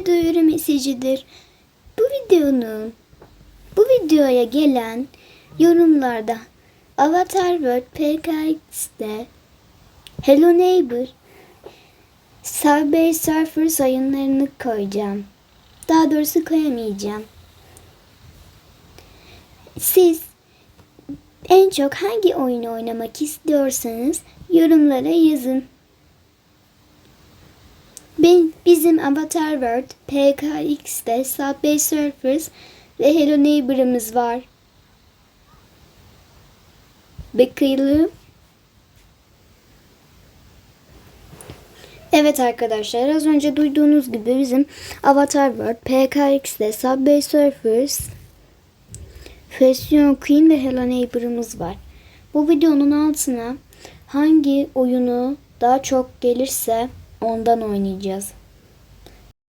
bir duyuru mesajıdır. Bu videonun bu videoya gelen yorumlarda Avatar World PKX'de Hello Neighbor Subway Surfers oyunlarını koyacağım. Daha doğrusu koyamayacağım. Siz en çok hangi oyunu oynamak istiyorsanız yorumlara yazın. Ben, bizim Avatar World, PKX'de Subway Surfers ve Hello Neighbor'ımız var. Bakalım. Evet arkadaşlar az önce duyduğunuz gibi bizim Avatar World, PKX'de Subway Surfers, Fashion Queen ve Hello Neighbor'ımız var. Bu videonun altına hangi oyunu daha çok gelirse ondan oynayacağız.